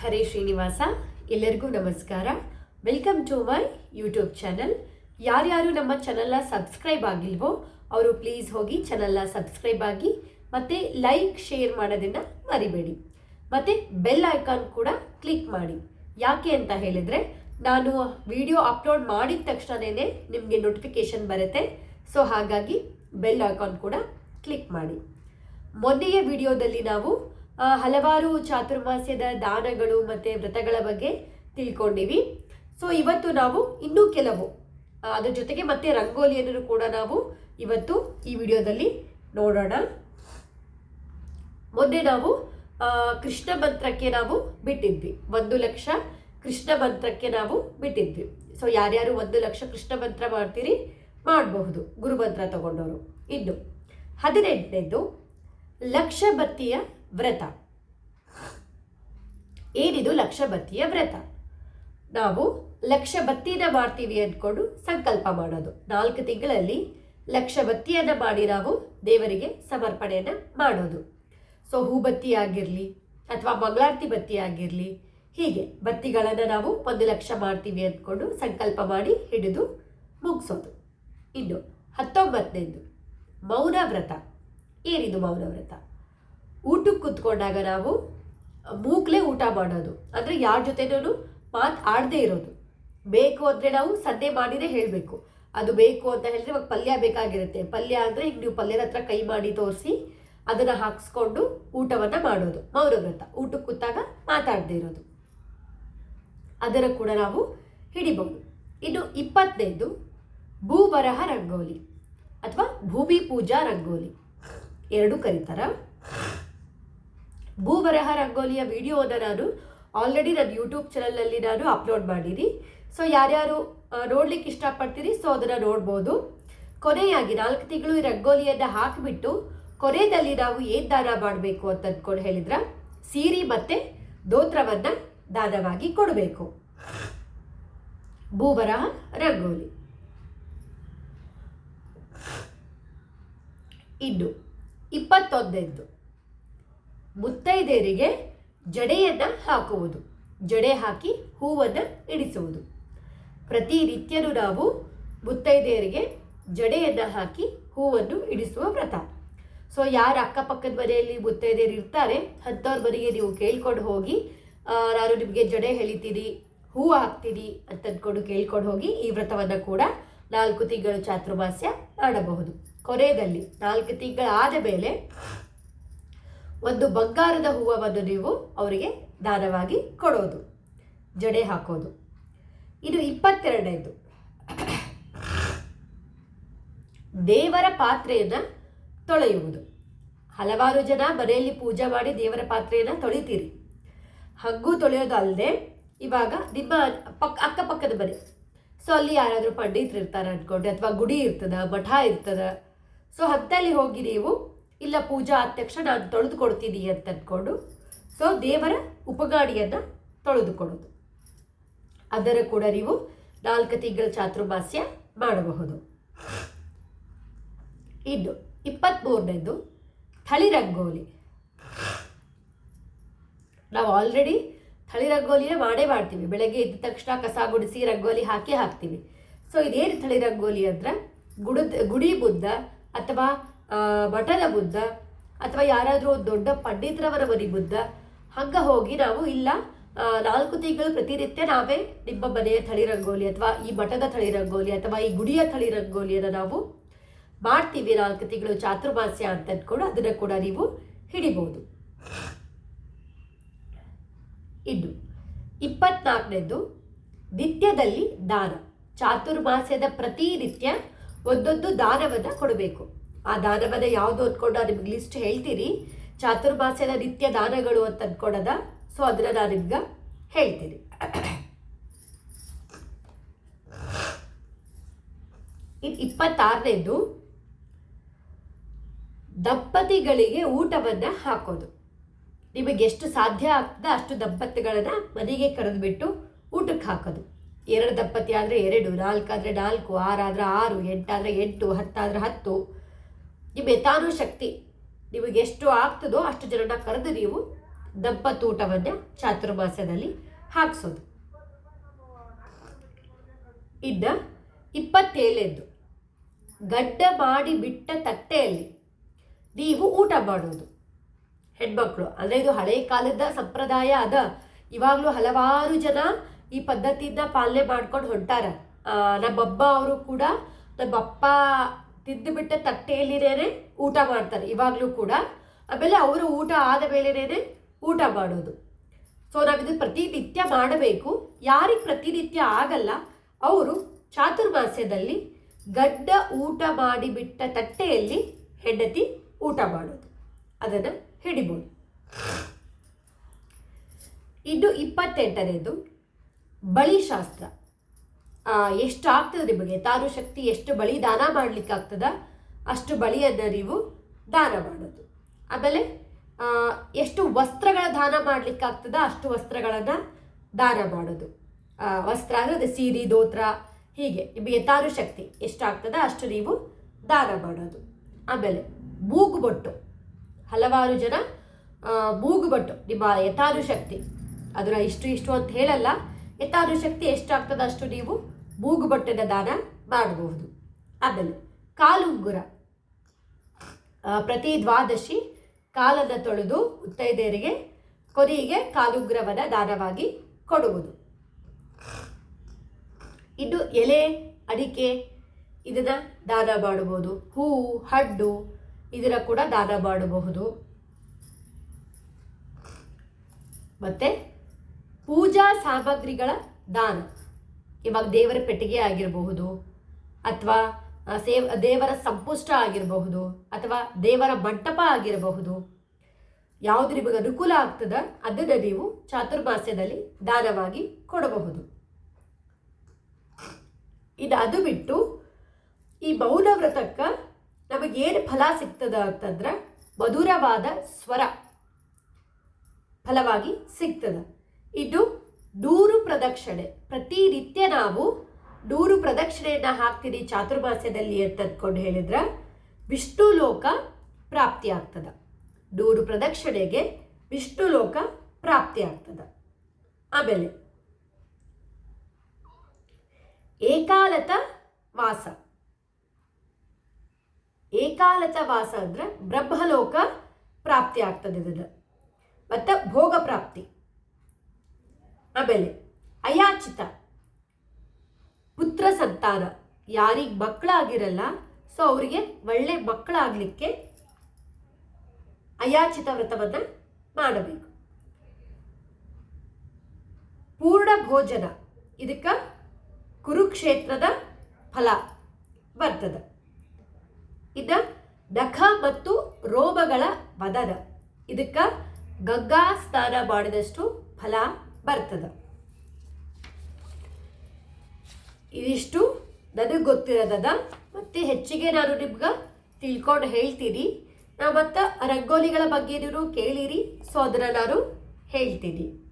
ಹರೇ ಶ್ರೀನಿವಾಸ, ಎಲ್ಲರಿಗೂ ನಮಸ್ಕಾರ. Welcome to my YouTube channel ಯಾರ್ಯಾರು ನಮ್ಮ ಚಾನಲ್ನ ಸಬ್ಸ್ಕ್ರೈಬ್ ಆಗಿಲ್ವೋ, ಅವರು ಪ್ಲೀಸ್ ಹೋಗಿ ಚಾನಲ್ನ ಸಬ್ಸ್ಕ್ರೈಬ್ ಆಗಿ, ಮತ್ತು ಲೈಕ್ ಶೇರ್ ಮಾಡೋದನ್ನು ಮರಿಬೇಡಿ. ಮತ್ತು ಬೆಲ್ ಐಕಾನ್ ಕೂಡ ಕ್ಲಿಕ್ ಮಾಡಿ. ಯಾಕೆ ಅಂತ ಹೇಳಿದರೆ, ನಾನು ವಿಡಿಯೋ ಅಪ್ಲೋಡ್ ಮಾಡಿದ ತಕ್ಷಣವೇ ನಿಮಗೆ ನೋಟಿಫಿಕೇಶನ್ ಬರುತ್ತೆ. ಸೊ ಹಾಗಾಗಿ ಬೆಲ್ ಐಕಾನ್ ಕೂಡ ಕ್ಲಿಕ್ ಮಾಡಿ. ಮೊನ್ನೆಯ ವಿಡಿಯೋದಲ್ಲಿ ನಾವು ಹಲವಾರು ಚಾತುರ್ಮಾಸ್ಯದ ದಾನಗಳು ಮತ್ತು ವ್ರತಗಳ ಬಗ್ಗೆ ತಿಳ್ಕೊಂಡಿವಿ. ಸೊ ಇವತ್ತು ನಾವು ಇನ್ನೂ ಕೆಲವು ಅದ್ರ ಜೊತೆಗೆ ಮತ್ತೆ ರಂಗೋಲಿಯನ್ನು ಕೂಡ ನಾವು ಇವತ್ತು ಈ ವಿಡಿಯೋದಲ್ಲಿ ನೋಡೋಣ. ಮೊನ್ನೆ ನಾವು ಕೃಷ್ಣ ಮಂತ್ರಕ್ಕೆ ನಾವು ಬಿಟ್ಟಿದ್ವಿ. ಒಂದು ಲಕ್ಷ ಕೃಷ್ಣ ಮಂತ್ರಕ್ಕೆ ನಾವು ಬಿಟ್ಟಿದ್ವಿ. ಸೊ ಯಾರ್ಯಾರು ಒಂದು ಲಕ್ಷ ಕೃಷ್ಣ ಮಂತ್ರ ಮಾಡ್ತೀರಿ, ಮಾಡಬಹುದು. ಗುರುಮಂತ್ರ ತಗೊಂಡವರು ಇನ್ನು, ಹದಿನೆಂಟನೇದು, ಲಕ್ಷ ಬತ್ತಿಯ ವ್ರತ. ಏನಿದು ಲಕ್ಷಬತ್ತಿಯ ವ್ರತ? ನಾವು ಲಕ್ಷ ಮಾಡ್ತೀವಿ ಅಂದ್ಕೊಂಡು ಸಂಕಲ್ಪ ಮಾಡೋದು. ನಾಲ್ಕು ತಿಂಗಳಲ್ಲಿ ಲಕ್ಷ ಬತ್ತಿಯನ್ನು ಮಾಡಿ ನಾವು ದೇವರಿಗೆ ಸಮರ್ಪಣೆಯನ್ನು ಮಾಡೋದು. ಸೊ, ಹೂಬತ್ತಿ ಆಗಿರಲಿ ಅಥವಾ ಮಂಗಳಾರತಿ ಬತ್ತಿ ಆಗಿರಲಿ, ಹೀಗೆ ಬತ್ತಿಗಳನ್ನು ನಾವು ಒಂದು ಲಕ್ಷ ಮಾಡ್ತೀವಿ ಅಂದ್ಕೊಂಡು ಸಂಕಲ್ಪ ಮಾಡಿ ಹಿಡಿದು ಮುಗಿಸೋದು. ಇನ್ನು ಹತ್ತೊಂಬತ್ತನೇದು ಮೌನ ವ್ರತ. ಏನಿದು ಮೌನ ವ್ರತ? ಊಟಕ್ಕೆ ಕೂತ್ಕೊಂಡಾಗ ನಾವು ಮೂಗ್ಲೇ ಊಟ ಮಾಡೋದು. ಅಂದರೆ ಯಾರ ಜೊತೆನೂ ಮಾತು ಆಡದೇ ಇರೋದು. ಬೇಕು ಅಂದರೆ ನಾವು ಸದ್ದೆ ಮಾಡಿನೇ ಹೇಳಬೇಕು. ಅದು ಬೇಕು ಅಂತ ಹೇಳಿದ್ರೆ ಇವಾಗ ಪಲ್ಯ ಬೇಕಾಗಿರುತ್ತೆ. ಪಲ್ಯ ಅಂದರೆ ಈಗ ನೀವು ಪಲ್ಯದ ಹತ್ರ ಕೈ ಮಾಡಿ ತೋರಿಸಿ ಅದನ್ನು ಹಾಕ್ಸ್ಕೊಂಡು ಊಟವನ್ನು ಮಾಡೋದು. ಮೌನ ವ್ರತ ಊಟಕ್ಕೆ ಕೂತಾಗ ಮಾತಾಡದೇ ಇರೋದು. ಅದರ ಕೂಡ ನಾವು ಹಿಡಿಬಹುದು. ಇನ್ನು ಇಪ್ಪತ್ತನೇದು ಭೂಬರಹ ರಂಗೋಲಿ ಅಥವಾ ಭೂಮಿ ಪೂಜಾ ರಂಗೋಲಿ. ಎರಡು ಕರೀತಾರ. ಭೂವರಹ ರಂಗೋಲಿಯ ವಿಡಿಯೋದ ನಾನು. ಆಲ್ರೆಡಿ ನನ್ನ ಯೂಟ್ಯೂಬ್ ಚಾನಲಲ್ಲಿ ನಾನು ಅಪ್ಲೋಡ್ ಮಾಡೀನಿ ಸೊ ಯಾರ್ಯಾರು ನೋಡ್ಲಿಕ್ಕೆ ಇಷ್ಟಪಡ್ತೀರಿ ಸೊ ಅದನ್ನು ನೋಡ್ಬೋದು. ಕೊನೆಯಾಗಿ ನಾಲ್ಕು ತಿಂಗಳು ಈ ರಂಗೋಲಿಯನ್ನು ಹಾಕಿಬಿಟ್ಟು ಕೊನೆಯಲ್ಲಿ ನಾವು ಏನು ದಾನ ಮಾಡಬೇಕು ಅಂತ ಅಂದ್ಕೊಂಡು ಹೇಳಿದ್ರ, ಸೀರೆ ಮತ್ತು ದೋತ್ರವನ್ನು ದಾನವಾಗಿ ಕೊಡಬೇಕು. ಭೂವರ ರಂಗೋಲಿ. ಇನ್ನು ಇಪ್ಪತ್ತೊಂದನೇದ್ದು ಮುತ್ತೈದೆಯರಿಗೆ ಜಡೆಯನ್ನು ಹಾಕುವುದು. ಜಡೆ ಹಾಕಿ ಹೂವನ್ನು ಇಡಿಸುವುದು. ಪ್ರತಿನಿತ್ಯನೂ ನಾವು ಮುತ್ತೈದೆಯರಿಗೆ ಜಡೆಯನ್ನು ಹಾಕಿ ಹೂವನ್ನು ಇಡಿಸುವ ವ್ರತ. ಸೊ ಯಾರ ಅಕ್ಕಪಕ್ಕದ ಮನೆಯಲ್ಲಿ ಮುತ್ತೈದೆಯರು ಇರ್ತಾರೆ, ಅಂಥವ್ರ ಮನೆಗೆ ನೀವು ಕೇಳ್ಕೊಂಡು ಹೋಗಿ ನಾನು ನಿಮಗೆ ಜಡೆ ಹೇಳಿತೀನಿ, ಹೂ ಹಾಕ್ತೀನಿ ಅಂತ ಅಂದ್ಕೊಂಡು ಕೇಳ್ಕೊಂಡು ಹೋಗಿ ಈ ವ್ರತವನ್ನು ಕೂಡ ನಾಲ್ಕು ತಿಂಗಳು ಚಾತುರ್ಮಾಸ್ಯ ಮಾಡಬಹುದು. ಕೊನೆಯಲ್ಲಿ ನಾಲ್ಕು ತಿಂಗಳಾದ ಮೇಲೆ ಒಂದು ಬಂಗಾರದ ಹೂವನ್ನು ನೀವು ಅವರಿಗೆ ದಾನವಾಗಿ ಕೊಡೋದು, ಜಡೆ ಹಾಕೋದು. ಇದು ಇಪ್ಪತ್ತೆರಡನೇದು. ದೇವರ ಪಾತ್ರೆಯನ್ನು ತೊಳೆಯುವುದು. ಹಲವಾರು ಜನ ಮನೆಯಲ್ಲಿ ಪೂಜೆ ಮಾಡಿ ದೇವರ ಪಾತ್ರೆಯನ್ನು ತೊಳಿತೀರಿ. ಹಗ್ಗು ತೊಳೆಯೋದು ಅಲ್ಲದೆ ಇವಾಗ ನಿಮ್ಮ ಪಕ್ಕ ಅಕ್ಕಪಕ್ಕದ ಮನೆ. ಸೊ ಅಲ್ಲಿ ಯಾರಾದರೂ ಪಂಡಿತರು ಇರ್ತಾರೆ ಅಂದ್ಕೊಂಡೆ ಅಥವಾ ಗುಡಿ ಇರ್ತದ, ಮಠ ಇರ್ತದ. ಸೊ ಹತ್ತಲ್ಲಿ ಹೋಗಿ ನೀವು ಇಲ್ಲ ಪೂಜಾ ಆದ ತಕ್ಷಣ ನಾನು ತೊಳೆದು ಕೊಡ್ತೀನಿ ಅಂತ ಅಂದ್ಕೊಂಡು ಸೊ ದೇವರ ಉಪಗಾಡಿಯನ್ನು ತೊಳೆದುಕೊಡೋದು. ಅದರ ಕೂಡ ನೀವು ನಾಲ್ಕು ತಿಂಗಳ ಚಾತುರ್ಮಾಸ್ಯ ಮಾಡಬಹುದು. ಇನ್ನು ಇಪ್ಪತ್ತ್ಮೂರನೇದು ಥಳಿ ರಂಗೋಲಿ. ನಾವು ಆಲ್ರೆಡಿ ಥಳಿ ರಂಗೋಲಿನ ಮಾಡೇ ಮಾಡ್ತೀವಿ. ಬೆಳಗ್ಗೆ ಎದ್ದ ತಕ್ಷಣ ಕಸ ಗುಡಿಸಿ ರಂಗೋಲಿ ಹಾಕಿ ಹಾಕ್ತೀವಿ. ಸೊ ಇದೇನು ಥಳಿ ರಂಗೋಲಿ ಅಂದ್ರೆ, ಗುಡದ, ಗುಡಿ ಬುದ್ಧ ಅಥವಾ ಮಠದ ಬುದ್ಧ ಅಥವಾ ಯಾರಾದರೂ ದೊಡ್ಡ ಪಂಡಿತರವರ ಮನೆ ಬುದ್ಧ, ಹಂಗೆ ಹೋಗಿ ನಾವು ಇಲ್ಲ ನಾಲ್ಕು ತಿಂಗಳು ಪ್ರತಿನಿತ್ಯ ನಾವೇ ನಿಮ್ಮ ಮನೆಯ ಥಳಿ ರಂಗೋಲಿ ಅಥವಾ ಈ ಮಠದ ಥಳಿ ರಂಗೋಲಿ ಅಥವಾ ಈ ಗುಡಿಯ ಥಳಿ ರಂಗೋಲಿಯನ್ನು ನಾವು ಮಾಡ್ತೀವಿ ನಾಲ್ಕು ತಿಂಗಳು ಚಾತುರ್ಮಾಸ್ಯ ಅಂತ ಅಂದ್ಕೊಂಡು ಅದನ್ನು ಕೂಡ ನೀವು ಹಿಡಿಬಹುದು ಇನ್ನು ಇಪ್ಪತ್ನಾಲ್ಕನೇದು ನಿತ್ಯದಲ್ಲಿ ದಾನ. ಚಾತುರ್ಮಾಸ್ಯದ ಪ್ರತಿನಿತ್ಯ ಒಂದೊಂದು ದಾನವನ್ನು ಕೊಡಬೇಕು. ಆ ದಾನವನ್ನು ಯಾವುದು ಅಂದ್ಕೊಂಡು ನಿಮ್ಗೆ ಲಿಸ್ಟ್ ಹೇಳ್ತೀರಿ. ಚಾತುರ್ಮಾಸ್ಯದ ನಿತ್ಯ ದಾನಗಳು ಅಂತ ಅಂದ್ಕೊಡದ ಸೊ ಅದನ್ನ ನಾನು ನಿಮ್ಗೆ ಹೇಳ್ತೀನಿ. ಇನ್ನು ಇಪ್ಪತ್ತಾರನೇದು. ದಂಪತಿಗಳಿಗೆ ಊಟವನ್ನು ಹಾಕೋದು. ನಿಮಗೆ ಎಷ್ಟು ಸಾಧ್ಯ ಆಗ್ತದೆ ಅಷ್ಟು ದಂಪತಿಗಳನ್ನು ಮನೆಗೆ ಕರೆದುಬಿಟ್ಟು ಊಟಕ್ಕೆ ಹಾಕೋದು. ಎರಡು ದಂಪತಿ ಆದರೆ ಎರಡು, ನಾಲ್ಕಾದರೆ ನಾಲ್ಕು, ಆರಾದರೆ ಆರು, ಎಂಟಾದರೆ ಎಂಟು, ಹತ್ತಾದರೆ ಹತ್ತು. ನಿಮ್ಮ ಶಕ್ತಿ. ನಿಮಗೆ ಎಷ್ಟು ಆಗ್ತದೋ ಅಷ್ಟು ಜನನ ಕರೆದು ನೀವು ದಂಪತೂಟವನ್ನು ಚಾತುರ್ಮಾಸ್ಯದಲ್ಲಿ ಹಾಕ್ಸೋದು. ಇನ್ನು ಇಪ್ಪತ್ತೇಳೆಂದು ಗಡ್ಡ ಮಾಡಿ ಬಿಟ್ಟ ತಟ್ಟೆಯಲ್ಲಿ ನೀವು ಊಟ ಮಾಡೋದು ಹೆಣ್ಮಕ್ಳು, ಅಂದರೆ ಇದು ಹಳೆ ಕಾಲದ ಸಂಪ್ರದಾಯ ಅದ. ಇವಾಗಲೂ ಹಲವಾರು ಜನ ಈ ಪದ್ಧತಿಯಿಂದ ಪಾಲನೆ ಮಾಡ್ಕೊಂಡು ಹೊಂಟಾರ. ನಮ್ಮಬ್ಬ ಅವರು ಕೂಡ, ನಮ್ಮಪ್ಪ ತಿಂದುಬಿಟ್ಟ ತಟ್ಟೆಯಲ್ಲಿರೇನೆ ಊಟ ಮಾಡ್ತಾರೆ. ಇವಾಗಲೂ ಕೂಡ ಆಮೇಲೆ ಅವರು ಊಟ ಆದ ಮೇಲೆನೇ ಊಟ ಮಾಡೋದು. ಸೊ ನಾವಿದು ಪ್ರತಿನಿತ್ಯ ಮಾಡಬೇಕು. ಯಾರಿಗೆ ಪ್ರತಿನಿತ್ಯ ಆಗಲ್ಲ, ಅವರು ಚಾತುರ್ಮಾಸ್ಯದಲ್ಲಿ ಗಡ್ಡ ಊಟ ಮಾಡಿಬಿಟ್ಟ ತಟ್ಟೆಯಲ್ಲಿ ಹೆಂಡತಿ ಊಟ ಮಾಡೋದು. ಅದನ್ನು ಹಿಡಿಬೋದು. ಇನ್ನು ಇಪ್ಪತ್ತೆಂಟನೇದು ಬಳಿಶಾಸ್ತ್ರ ಎಷ್ಟು ಆಗ್ತದೆ ನಿಮಗೆ ತಾನು ಶಕ್ತಿ ಎಷ್ಟು ಬಳಿ ದಾನ ಮಾಡ್ಲಿಕ್ಕೆ ಆಗ್ತದ ಅಷ್ಟು ಬಳಿಯನ್ನು ನೀವು ದಾನ ಮಾಡೋದು. ಆಮೇಲೆ ಎಷ್ಟು ವಸ್ತ್ರಗಳ ದಾನ ಮಾಡ್ಲಿಕ್ಕೆ ಆಗ್ತದ ಅಷ್ಟು ವಸ್ತ್ರಗಳನ್ನು ದಾನ ಮಾಡೋದು. ವಸ್ತ್ರ ಅಂದರೆ ಅದು ಸೀರೆ, ದೋತ್ರ, ಹೀಗೆ. ನಿಮಗೆ ತಾನು ಶಕ್ತಿ ಎಷ್ಟಾಗ್ತದ, ಅಷ್ಟು ನೀವು ದಾನ ಮಾಡೋದು. ಆಮೇಲೆ, ಮೂಗುಬೊಟ್ಟು. ಹಲವಾರು ಜನ ಮೂಗುಬೊಟ್ಟು. ನಿಮ್ಮ ಯಥಾನುಶಕ್ತಿ. ಅದರ ಇಷ್ಟು ಇಷ್ಟು ಅಂತ ಹೇಳಲ್ಲ. ಯಥಾನುಶಕ್ತಿ ಎಷ್ಟಾಗ್ತದೆ ಅಷ್ಟು ನೀವು ಮೂಗುಬೊಟ್ಟಿನ ದಾನ ಮಾಡಬಹುದು ಆಮೇಲೆ ಕಾಲುಂಗುರ ಪ್ರತಿ ದ್ವಾದಶಿ ಕಾಲದ ತೊಳೆದು ಮುತ್ತೈದೆಯರಿಗೆ ಕೊನೆಗೆ ಕಾಲುಂಗುರವನ್ನು ದಾನವಾಗಿ ಕೊಡುವುದು. ಇನ್ನು ಎಲೆ, ಅಡಿಕೆ ಇದನ್ನು ದಾನ ಮಾಡಬಹುದು. ಹೂವು, ಹಣ್ಣು ಇದರ ಕೂಡ ದಾನ ಮಾಡಬಹುದು. ಮತ್ತೆ ಪೂಜಾ ಸಾಮಗ್ರಿಗಳ ದಾನ. ಇವಾಗ ದೇವರ ಪೆಟ್ಟಿಗೆ ಆಗಿರಬಹುದು ಅಥವಾ ಸೇವ್, ದೇವರ ಸಂಪುಷ್ಟ ಆಗಿರಬಹುದು ಅಥವಾ ದೇವರ ಮಂಟಪ ಆಗಿರಬಹುದು. ಯಾವುದು ನಿಮಗೆ ಅನುಕೂಲ ಆಗ್ತದ, ಅದನ್ನು ನೀವು ಚಾತುರ್ಮಾಸ್ಯದಲ್ಲಿ ದಾನವಾಗಿ ಕೊಡಬಹುದು. ಇದು ಅದು ಬಿಟ್ಟು, ಈ ಮೌನ ವ್ರತಕ್ಕೆ ನಮಗೇನು ಫಲ ಸಿಗ್ತದ ಅಂತಂದ್ರೆ ಮಧುರವಾದ ಸ್ವರ ಫಲವಾಗಿ ಸಿಗ್ತದ. ಇದು ನೂರು ಪ್ರದಕ್ಷಿಣೆ. ಪ್ರತಿನಿತ್ಯ ನಾವು ನೂರು ಪ್ರದಕ್ಷಿಣೆಯನ್ನು ಹಾಕ್ತೀರಿ ಚಾತುರ್ಮಾಸ್ಯದಲ್ಲಿ ಅಂತ ಅಂದ್ಕೊಂಡು ಹೇಳಿದ್ರೆ ವಿಷ್ಣು ಲೋಕ ಪ್ರಾಪ್ತಿ ಆಗ್ತದ. ಡೂರು ಪ್ರದಕ್ಷಿಣೆಗೆ ವಿಷ್ಣು ಲೋಕ ಪ್ರಾಪ್ತಿ ಆಗ್ತದ. ಆಮೇಲೆ ಏಕಾಲತ ವಾಸ. ಏಕಾಲತ ವಾಸ ಅಂದ್ರೆ ಬ್ರಹ್ಮಲೋಕ ಪ್ರಾಪ್ತಿ ಆಗ್ತದೆ ಇದನ್ನು. ಮತ್ತು ಭೋಗ ಪ್ರಾಪ್ತಿ. ಆಮೇಲೆ ಅಯಾಚಿತ. ಪುತ್ರ ಸತ್ತಾರ ಯಾರಿಗೆ ಮಕ್ಕಳಾಗಿರಲ್ಲ, ಸೊ ಅವರಿಗೆ ಒಳ್ಳೆ ಮಕ್ಕಳಾಗಲಿಕ್ಕೆ ಅಯಾಚಿತ ವ್ರತವನ್ನು ಮಾಡಬೇಕು. ಪೂರ್ಣ ಭೋಜನ. ಇದಕ್ಕೆ ಕುರುಕ್ಷೇತ್ರದ ಫಲ ಬರ್ತದ. ಇದು ನಖ ಮತ್ತು ರೋಮಗಳ ವದನ. ಇದಕ್ಕೆ ಗಂಗಾ ಸ್ನಾನ ಮಾಡಿದಷ್ಟು ಫಲ ಬರ್ತದೆ. ಇದಿಷ್ಟು ನನಗೆ ಗೊತ್ತಿರೋದದ. ಮತ್ತೆ ಹೆಚ್ಚಿಗೆ ನಾನು ನಿಮ್ಗೆ ತಿಳ್ಕೊಂಡು ಹೇಳ್ತೀನಿ. ನಾ ಮತ್ತು ರಂಗೋಲಿಗಳ ಬಗ್ಗೆ ನೀವು ಕೇಳಿರಿ. ಸೊ ಅದನ್ನು ನಾನು ಹೇಳ್ತೀನಿ.